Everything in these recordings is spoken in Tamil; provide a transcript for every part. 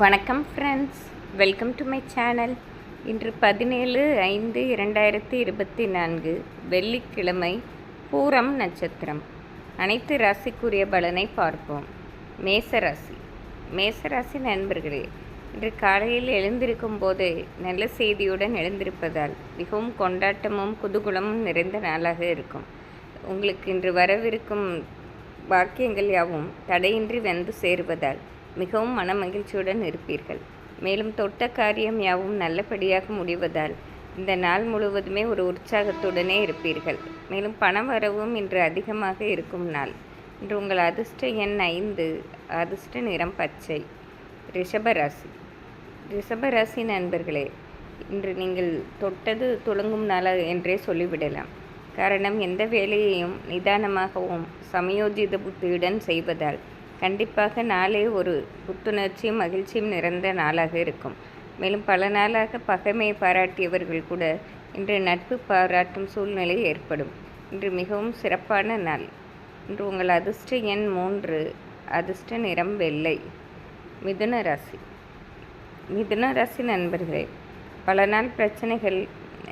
வணக்கம் friends welcome to my channel இன்று பதினேழு ஐந்து இரண்டாயிரத்தி இருபத்தி நான்கு வெள்ளிக்கிழமை பூரம் நட்சத்திரம். அனைத்து ராசிக்குரிய பலனை பார்ப்போம். மேசராசி மேசராசி நண்பர்களே இன்று காலையில் எழுந்திருக்கும் போதே நல்ல செய்தியுடன் எழுந்திருப்பதால் மிகவும் கொண்டாட்டமும் குதூகுலமும் நிறைந்த நாளாக இருக்கும். உங்களுக்கு இன்று வரவிருக்கும் வாக்கியங்கள் யாவும் தடையின்றி வந்து சேருவதால் மிகவும் மன மகிழ்ச்சியுடன் இருப்பீர்கள். மேலும் தொட்ட காரியம் யாவும் நல்லபடியாக முடிவதால் இந்த நாள் முழுவதுமே ஒரு உற்சாகத்துடனே இருப்பீர்கள். மேலும் பண வரவும் இன்று அதிகமாக இருக்கும் நாள். இன்று உங்கள் அதிர்ஷ்ட எண் ஐந்து அதிர்ஷ்ட நிறம் பச்சை. ரிஷபராசி ரிஷபராசி நண்பர்களே இன்று நீங்கள் தொட்டது துளங்கும் நாள் என்றே சொல்லிவிடலாம். காரணம் எந்த வேலையையும் நிதானமாகவும் சமயோஜித புத்தியுடன் செய்வதால் கண்டிப்பாக நாளே ஒரு புத்துணர்ச்சியும் மகிழ்ச்சியும் நிறைந்த நாளாக இருக்கும். மேலும் பல நாளாக பகைமையை பாராட்டியவர்கள் கூட இன்று நட்பு பாராட்டும் சூழ்நிலை ஏற்படும். இன்று மிகவும் சிறப்பான நாள். இன்று உங்கள் அதிர்ஷ்ட எண் மூன்று அதிர்ஷ்ட நிறம் வெள்ளை. மிதுன ராசி. மிதுன ராசி நண்பர்களே பல நாள் பிரச்சனைகள்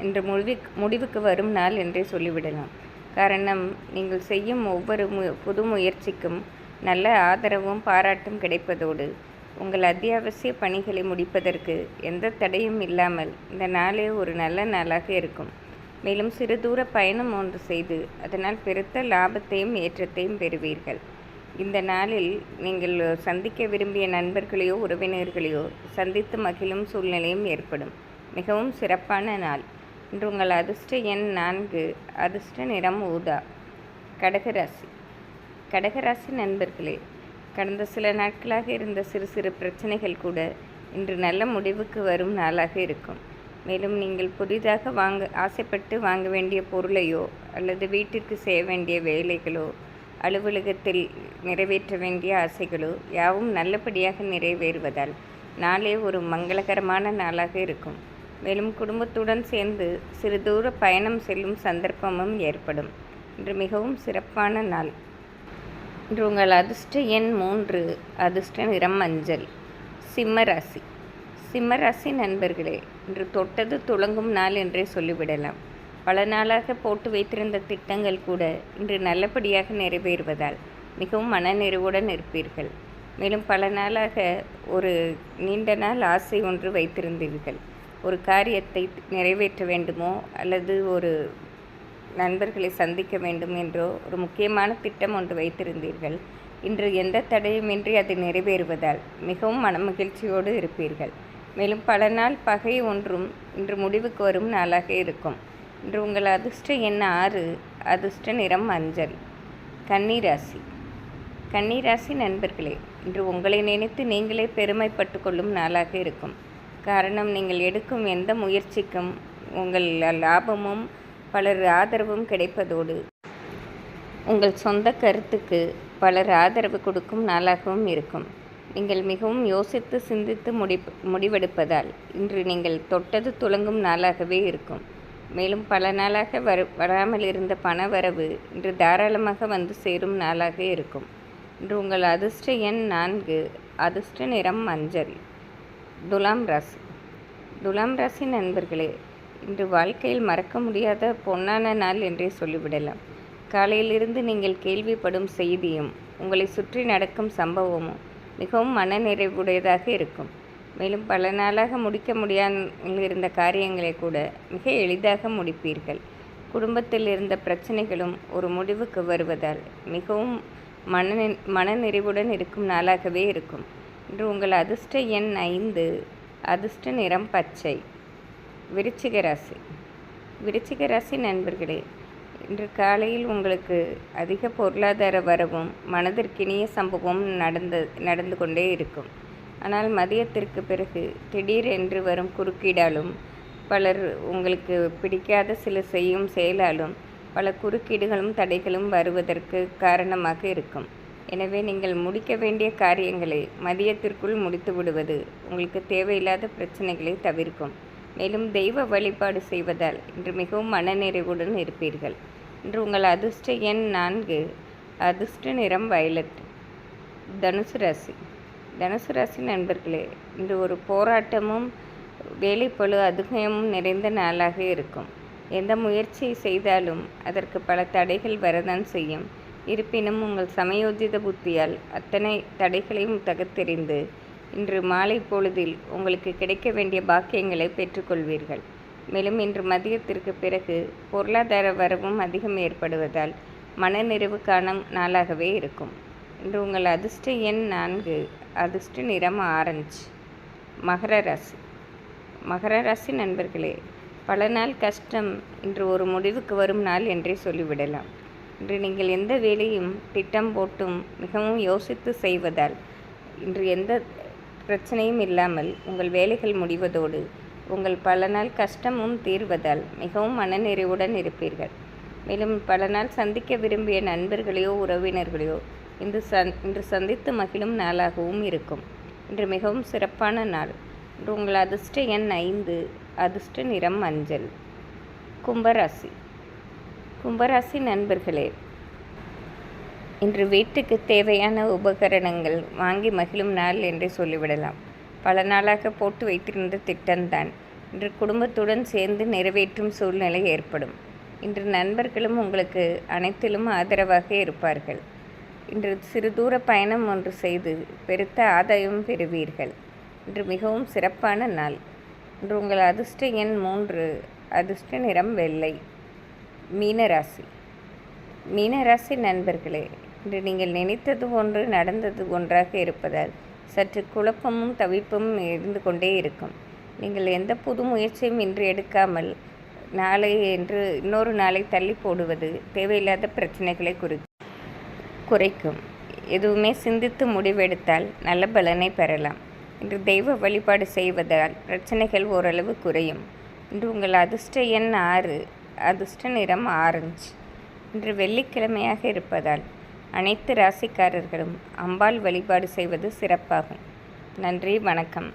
இன்று முடிவு முடிவுக்கு வரும் நாள் என்றே சொல்லிவிடலாம். காரணம் நீங்கள் செய்யும் ஒவ்வொரு மு புது முயற்சிக்கும் நல்ல ஆதரவும் பாராட்டும் கிடைப்பதோடு உங்கள் அத்தியாவசிய பணிகளை முடிப்பதற்கு எந்த தடையும் இல்லாமல் இந்த நாளே ஒரு நல்ல நாளாக இருக்கும். மேலும் சிறு தூர பயணம் ஒன்று செய்து அதனால் பெருத்த லாபத்தையும் ஏற்றத்தையும் பெறுவீர்கள். இந்த நாளில் நீங்கள் சந்திக்க விரும்பிய நண்பர்களையோ உறவினர்களையோ சந்தித்து மகிழும் சூழ்நிலையும் ஏற்படும். மிகவும் சிறப்பான நாள். இன்று உங்கள் அதிர்ஷ்ட எண் நான்கு அதிர்ஷ்ட நிறம் ஊதா கடகராசி கடகராசி நண்பர்களே கடந்த சில நாட்களாக இருந்த சிறு சிறு பிரச்சனைகள் கூட இன்று நல்ல முடிவுக்கு வரும் நாளாக இருக்கும். மேலும் நீங்கள் புதிதாக வாங்க ஆசைப்பட்டு வாங்க வேண்டிய பொருளையோ அல்லது வீட்டிற்கு செய்ய வேண்டிய வேலைகளோ அலுவலகத்தில் நிறைவேற்ற வேண்டிய ஆசைகளோ யாவும் நல்லபடியாக நிறைவேறுவதால் நாளே ஒரு மங்களகரமான நாளாக இருக்கும். மேலும் குடும்பத்துடன் சேர்ந்து சிறு தூர பயணம் செல்லும் சந்தர்ப்பமும் ஏற்படும். இன்று மிகவும் சிறப்பான நாள். இன்று உங்கள் அதிர்ஷ்ட எண் மூன்று அதிர்ஷ்ட நிறம் மஞ்சள் சிம்மராசி சிம்மராசி நண்பர்களே இன்று தொட்டது துளங்கும் நாள் என்றே சொல்லிவிடலாம். பல நாளாக போட்டு வைத்திருந்த திட்டங்கள் கூட இன்று நல்லபடியாக நிறைவேறுவதால் மிகவும் மனநிறைவுடன் இருப்பீர்கள். மேலும் பல நாளாக ஒரு நீண்ட நாள் ஆசை ஒன்று வைத்திருந்தீர்கள். ஒரு காரியத்தை நிறைவேற்ற வேண்டுமோ அல்லது ஒரு நண்பர்களை சந்திக்க வேண்டும் என்றோ ஒரு முக்கியமான திட்டம் ஒன்று வைத்திருந்தீர்கள். இன்று எந்த தடையுமின்றி அது நிறைவேறுவதால் மிகவும் மனமகிழ்ச்சியோடு இருப்பீர்கள். மேலும் பல நாள் பகை ஒன்றும் இன்று முடிவுக்கு வரும் நாளாக இருக்கும். இன்று உங்கள் அதிர்ஷ்ட எண் ஆறு அதிர்ஷ்ட நிறம் மஞ்சள். கன்னிராசி. கன்னிராசி நண்பர்களே இன்று உங்களை நினைத்து நீங்களே பெருமைப்பட்டு கொள்ளும் நாளாக இருக்கும். காரணம் நீங்கள் எடுக்கும் எந்த முயற்சிக்கும் உங்கள் லாபமும் பலர் ஆதரவும் கிடைப்பதோடு உங்கள் சொந்த கருத்துக்கு பலர் ஆதரவு கொடுக்கும் நாளாகவும் இருக்கும். நீங்கள் மிகவும் யோசித்து சிந்தித்து முடி முடிவெடுப்பதால் இன்று நீங்கள் தொட்டது துளங்கும் நாளாகவே இருக்கும். மேலும் பல நாளாக வர வராமல் இருந்த பண வரவு இன்று தாராளமாக வந்து சேரும் நாளாக இருக்கும். இன்று உங்கள் அதிர்ஷ்ட எண் நான்கு அதிர்ஷ்ட நிறம் மஞ்சள். துலாம் ராசி. துலாம் ராசி நண்பர்களே இன்று வாழ்க்கையில் மறக்க முடியாத பொன்னான நாள் என்றே சொல்லிவிடலாம். காலையிலிருந்து நீங்கள் கேள்விப்படும் செய்தியும் உங்களை சுற்றி நடக்கும் சம்பவமும் மிகவும் மனநிறைவுடையதாக இருக்கும். மேலும் பல நாளாக முடிக்க முடியாமல் இருந்த காரியங்களை கூட மிக எளிதாக முடிப்பீர்கள். குடும்பத்தில் இருந்த பிரச்சனைகளும் ஒரு முடிவுக்கு வருவதால் மிகவும் மன மனநிறைவுடன் இருக்கும் நாளாகவே இருக்கும். இன்று உங்கள் அதிர்ஷ்ட எண் ஐந்து அதிர்ஷ்ட நிறம் பச்சை. விருச்சிக ராசி. விருச்சிக ராசி நண்பர்களே இன்று காலையில் உங்களுக்கு அதிக பொருளாதார வரவும் மனதிற்கினிய சம்பவம் நடந்து நடந்து கொண்டே இருக்கும். ஆனால் மதியத்திற்கு பிறகு திடீரென்று வரும் குறுக்கீடாலும் பலர் உங்களுக்கு பிடிக்காத சில செய்யும் செயலாலும் பல குறுக்கீடுகளும் தடைகளும் வருவதற்கு காரணமாக இருக்கும். எனவே நீங்கள் முடிக்க வேண்டிய காரியங்களை மதியத்திற்குள் முடித்து விடுவது உங்களுக்கு தேவையில்லாத பிரச்சனைகளை தவிர்க்கும். மேலும் தெய்வ வழிபாடு செய்வதால் இன்று மிகவும் மனநிறைவுடன் இருப்பீர்கள். இன்று உங்கள் அதிர்ஷ்ட எண் நான்கு. அதிர்ஷ்ட நிறம் வயலட். தனுசு ராசி. தனுசு ராசி நண்பர்களே இன்று ஒரு போராட்டமும் வேலைப்பழு அதிகமும் நிறைந்த நாளாக இருக்கும். எந்த முயற்சி செய்தாலும் அதற்கு பல தடைகள் வரதான் செய்யும். இருப்பினும் உங்கள் சமயோஜித புத்தியால் அத்தனை தடைகளையும் தகர்த்தெறிந்து இன்று மாலை பொழுதில் உங்களுக்கு கிடைக்க வேண்டிய பாக்கியங்களை பெற்றுக்கொள்வீர்கள். மேலும் இன்று மதியத்திற்கு பிறகு பொருளாதார வரவும் அதிகம் ஏற்படுவதால் மனநிறைவு காணும் நாளாகவே இருக்கும். இன்று உங்கள் அதிர்ஷ்ட எண் நான்கு அதிர்ஷ்ட நிறம் ஆரஞ்சு. மகர ராசி. மகர ராசி நண்பர்களே பல நாள் கஷ்டம் இன்று ஒரு முடிவுக்கு வரும் நாள் என்றே சொல்லிவிடலாம். இன்று நீங்கள் எந்த வேலையும் திட்டம் போட்டும் மிகவும் யோசித்து செய்வதால் இன்று எந்த பிரச்சனையும் இல்லாமல் உங்கள் வேலைகள் முடிவதோடு உங்கள் பல நாள் கஷ்டமும் தீர்வதால் மிகவும் மனநிறைவுடன் இருப்பீர்கள். மேலும் பல நாள் சந்திக்க விரும்பிய நண்பர்களையோ உறவினர்களையோ இன்று சந் இன்று சந்தித்து மகிழும் நாளாகவும் இருக்கும். இன்று மிகவும் சிறப்பான நாள். இன்று உங்கள் அதிர்ஷ்ட எண் ஐந்து அதிர்ஷ்ட நிறம் மஞ்சள். கும்பராசி. கும்பராசி நண்பர்களே இன்று வீட்டுக்கு தேவையான உபகரணங்கள் வாங்கி மகிழும் நாள் என்று சொல்லிவிடலாம். பல நாளாக போட்டு வைத்திருந்த திட்டம்தான். இன்று குடும்பத்துடன் சேர்ந்து நிறைவேற்றும் சூழ்நிலை ஏற்படும். இன்று நண்பர்களும் உங்களுக்கு அனைத்திலும் ஆதரவாக இருப்பார்கள். இன்று சிறு தூர பயணம் ஒன்று செய்து பெருத்த ஆதாயம் பெறுவீர்கள். இன்று மிகவும் சிறப்பான நாள். இன்று உங்கள் அதிர்ஷ்ட எண் மூன்று அதிர்ஷ்ட நிறம் வெள்ளை. மீனராசி. மீனராசி நண்பர்களே இன்று நீங்கள் நினைத்தது ஒன்று நடந்தது ஒன்றாக இருப்பதால் சற்று குழப்பமும் தவிப்பும் இருந்து கொண்டே இருக்கும். நீங்கள் எந்த புது முயற்சியும் இன்று எடுக்காமல் நாளை என்று இன்னொரு நாளை தள்ளி போடுவது தேவையில்லாத பிரச்சனைகளை குறி குறைக்கும். எதுவுமே சிந்தித்து முடிவெடுத்தால் நல்ல பலனை பெறலாம். இன்று தெய்வ வழிபாடு செய்வதால் பிரச்சனைகள் ஓரளவு குறையும். இன்று உங்கள் அதிர்ஷ்ட எண் ஆறு அதிர்ஷ்ட நிறம் ஆரஞ்சு. இன்று வெள்ளிக்கிழமையாக இருப்பதால் அனைத்து ராசிக்காரர்களும் அம்பாள் வழிபாடு செய்வது சிறப்பாகும். நன்றி வணக்கம்.